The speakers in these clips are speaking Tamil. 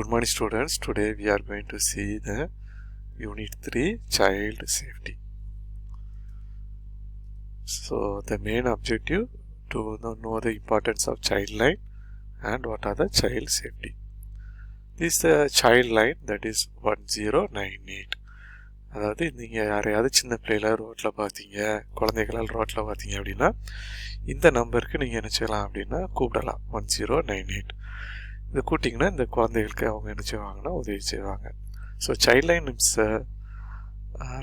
good morning students today we are going to see the unit 3 child safety so the main objective to know know the importance of child line and what are the child safety this is the child line that is 1098 அதாவது நீங்கள் யாரையாவது சின்ன பிள்ளையில ரோட்டில் பார்த்தீங்க குழந்தைகளால் ரோட்டில் பார்த்தீங்க அப்படின்னா இந்த நம்பருக்கு நீங்கள் என்ன செய்யலாம் அப்படின்னா கூப்பிடலாம் ஒன் ஜீரோ நைன் எயிட் இதை கூட்டிங்கன்னா இந்த குழந்தைகளுக்கு அவங்க என்ன செய்வாங்கன்னா உதவி செய்வாங்க. So child line it's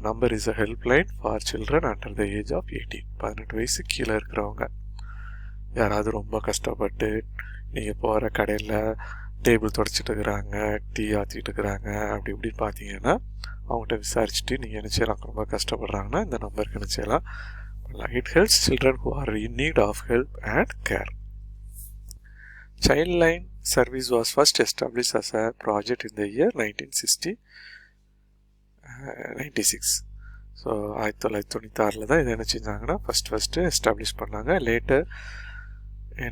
number is a help line for children under the age of eighteen பதினெட்டு வயசு கீழே இருக்கிறவங்க. யாராவது ரொம்ப கஷ்டப்பட்டு நீங்கள் போகிற கடையில் டேபிள் தொடச்சிட்டு இருக்கிறாங்க டீ ஆற்றிட்டு இருக்கிறாங்க அப்படி இப்படின்னு பார்த்தீங்கன்னா அவங்ககிட்ட விசாரிச்சுட்டு நீங்கள் என்ன செய்யலாம் ரொம்ப கஷ்டப்படுறாங்கன்னா இந்த நம்பருக்கு என்ன செய்யலாம். It helps children who are in need of help and care child line service was first established as a project in the year 1960 ninety six so ஆயிரத்தி தொள்ளாயிரத்தி தொண்ணூத்தாறில் தான் இதை என்ன செஞ்சாங்கன்னா ஃபஸ்ட் ஃபஸ்ட்டு எஸ்டாப்ளிஷ் பண்ணாங்க. Later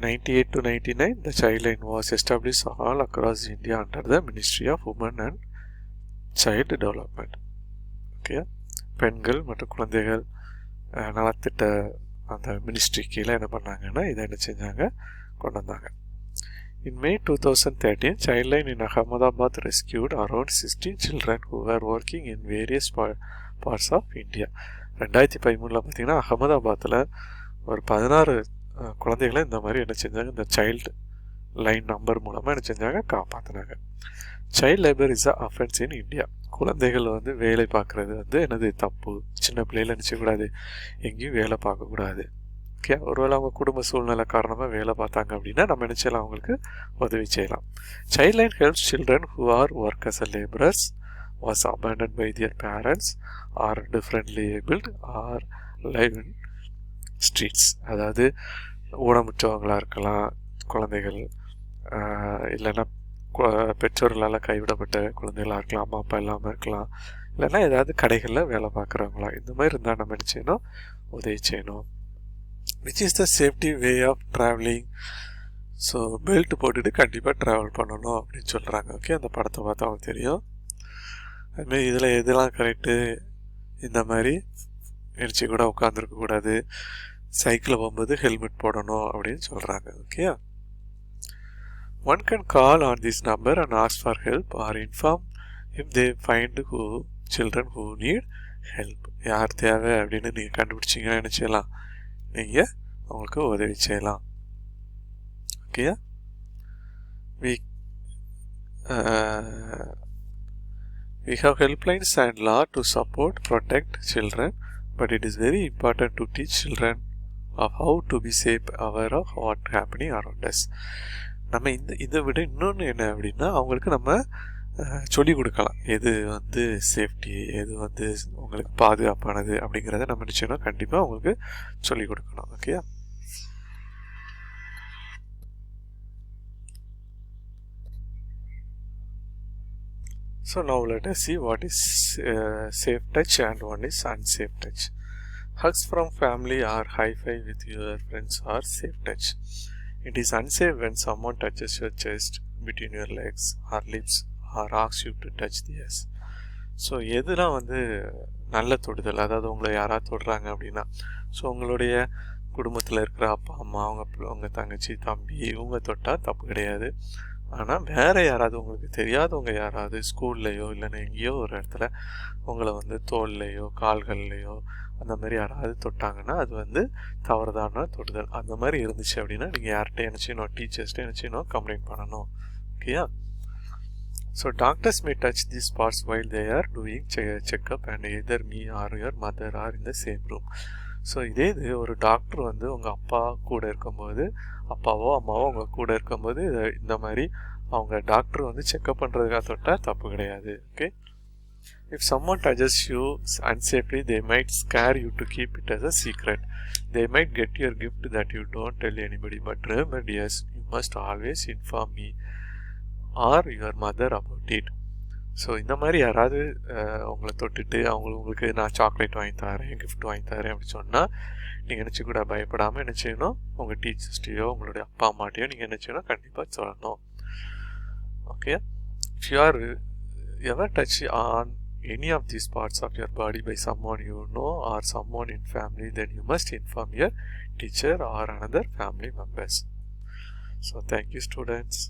ninety eight to ninety nine the child line was establish all across India under the ministry of women and child development okay பெண்கள் மற்றும் குழந்தைகள் நலத்திட்ட அந்த மினிஸ்ட்ரி கீழே என்ன பண்ணாங்கன்னா இதை என்ன செஞ்சாங்க கொண்டு வந்தாங்க. In May 2013, Childline in Ahmedabad rescued around 16 children who were working in various parts of India. ரெண்டாயிரத்தி பதிமூணில் பார்த்தீங்கன்னா அகமதாபாத்தில் ஒரு பதினாறு குழந்தைகளை இந்த மாதிரி என்ன செஞ்சாங்க இந்த சைல்டு லைன் நம்பர் மூலமாக என்ன செஞ்சாங்க காப்பாற்றினாங்க child labour is a offence in India குழந்தைகள் வந்து வேலை பார்க்குறது வந்து என்னது தப்பு. சின்ன பிள்ளைகள் நினச்சக்கூடாது. எங்கேயும் வேலை பார்க்கக்கூடாது. ஓகே ஒருவேளை அவங்க குடும்ப சூழ்நிலை காரணமாக வேலை பார்த்தாங்க அப்படின்னா நம்ம என்ன செய்யலாம்? அவங்களுக்கு உதவி செய்யலாம். Child line helps children who are work as a labourers was abandon by their parents or differently abled or live in streets அதாவது ஊனமுற்றவங்களாக இருக்கலாம் குழந்தைகள் இல்லைன்னா பெற்றோர்களால் கைவிடப்பட்ட குழந்தைகளாக இருக்கலாம் அம்மா அப்பா இல்லாமல் இருக்கலாம். இல்லைன்னா ஏதாவது கடைகளில் வேலை பார்க்குறவங்களா இந்த மாதிரி இருந்தால் நம்ம என்ன செய்யணும்? உதவி செய்யணும். Which is the safety way of travelling so belt போட்டுட்டு கண்டிப்பாக ட்ராவல் பண்ணணும் அப்படின்னு சொல்கிறாங்க ஓகே அந்த படத்தை பார்த்தா அவங்களுக்கு தெரியும். அதுமாரி இதில் எதெல்லாம் கரெக்டு இந்த மாதிரி எரிச்சு கூட உட்காந்துருக்கக்கூடாது சைக்கிளில் போகும்போது ஹெல்மெட் போடணும் அப்படின்னு சொல்கிறாங்க okay one can call on this number and ask for help or inform if they find who children who need help யார் தேவை அப்படின்னு நீங்கள் கண்டுபிடிச்சிங்கன்னா நினச்சிடலாம். நீங்கள் அவங்களுக்கு உதவி செய்யலாம் okay we we have helplines and law to support protect children but it is very important to teach children of how to be safe aware of what happening around us நம்ம இந்த இதை விட இன்னொன்று என்ன அப்படின்னா அவங்களுக்கு நம்ம சொல்லி கொடுக்கலாம் எது வந்து சேஃப்டி எது வந்து உங்களுக்கு பாதுகாப்பானது அப்படிங்கிறத நம்ம நிச்சயம் கண்டிப்பாக அவங்களுக்கு சொல்லி கொடுக்கணும் okay So now let us see what is uh, safe touch and one is unsafe touch. Hugs from family or high five with your friends are safe touch. It is unsafe when someone touches your chest between your legs or lips or asks you to touch these so எதுலாம் வந்து நல்ல தொடுதல்? அதாவது உங்களை யாராவது தொடுறாங்க அப்படின்னா ஸோ உங்களுடைய குடும்பத்தில் இருக்கிற அப்பா அம்மா அவங்க உங்கள் தங்கச்சி தம்பி இவங்க தொட்டால் தப்பு கிடையாது. ஆனால் வேறு யாராவது உங்களுக்கு தெரியாதவங்க யாராவது ஸ்கூல்லையோ இல்லைன்னா எங்கேயோ ஒரு இடத்துல உங்களை வந்து தோல்லையோ கால்கள்லையோ அந்த மாதிரி யாராவது தொட்டாங்கன்னா அது வந்து தவறுதான தொடுதல். அந்த மாதிரி இருந்துச்சு அப்படின்னா நீங்கள் யார்கிட்ட என்ன செய்யணும் டீச்சர்ஸ்கிட்ட என்ன செய்யணும் கம்ப்ளைண்ட் பண்ணணும் ஓகேயா so doctors may touch the spots while they are doing checkup and either me or your mother are இந்த சேம் ரூம் ஸோ இதே இது ஒரு டாக்டர் வந்து உங்கள் அப்பா கூட இருக்கும்போது அப்பாவோ அம்மாவோ உங்கள் கூட இருக்கும்போது இந்த மாதிரி அவங்க டாக்டர் வந்து செக்அப் பண்ணுறதுக்காக தொட்டால் தப்பு கிடையாது. Okay if someone touches you unsafely they might scare you to keep it as a secret they might get your gift that you don't tell anybody but remember you must always inform me or your mother about it so இந்த மாதிரி யாராவது உங்களை தொட்டுட்டு அவங்க உங்களுக்கு நான் சாக்லேட் வாங்கி தரேன் கிஃப்ட் வாங்கி தரேன் அப்படின்னு சொன்னால் நீங்கள் நினச்சி கூட பயப்படாமல் என்ன செய்யணும்? உங்கள் டீச்சர்ஸ்டையோ உங்களுடைய அப்பா அம்மாட்டையோ நீங்கள் என்ன செய்யணும்? கண்டிப்பாக சொல்லணும். Okay if you ever touch on any of these parts of your body by someone you know or someone in family then you must inform your teacher or another family members so thank you students